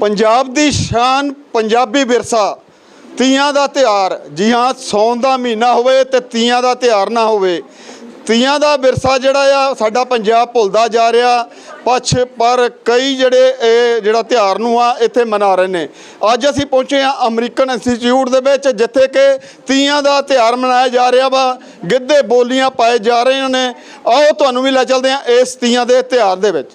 ਪੰਜਾਬ ਦੀ ਸ਼ਾਨ ਪੰਜਾਬੀ ਵਿਰਸਾ, ਤੀਆਂ ਦਾ ਤਿਉਹਾਰ। ਜੀ ਹਾਂ, ਸੌਣ ਦਾ ਮਹੀਨਾ ਹੋਵੇ ਤੇ ਤੀਆਂ ਦਾ ਤਿਉਹਾਰ ਨਾ ਹੋਵੇ। ਤੀਆਂ ਦਾ ਵਿਰਸਾ ਜਿਹੜਾ ਆ, ਸਾਡਾ ਪੰਜਾਬ ਭੁੱਲਦਾ ਜਾ ਰਿਹਾ। ਪਛ ਪਰ ਕਈ ਜਿਹੜੇ ਇਹ ਜਿਹੜਾ ਤਿਉਹਾਰ ਨੂੰ ਆ, ਇੱਥੇ ਮਨਾ ਰਹੇ ਨੇ। ਅੱਜ ਅਸੀਂ ਪਹੁੰਚੇ ਆ ਅਮਰੀਕਨ ਇੰਸਟੀਚਿਊਟ ਦੇ ਵਿੱਚ, ਜਿੱਥੇ ਕਿ ਤੀਆਂ ਦਾ ਤਿਉਹਾਰ ਮਨਾਇਆ ਜਾ ਰਿਹਾ ਵਾ। ਗਿੱਧੇ ਬੋਲੀਆਂ ਪਾਏ ਜਾ ਰਹੇ ਨੇ। ਆਓ, ਤੁਹਾਨੂੰ ਵੀ ਲੈ ਚੱਲਦੇ ਆ ਇਸ ਤੀਆਂ ਦੇ ਤਿਉਹਾਰ ਦੇ ਵਿੱਚ।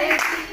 Thank you.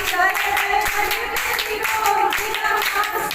Thank you.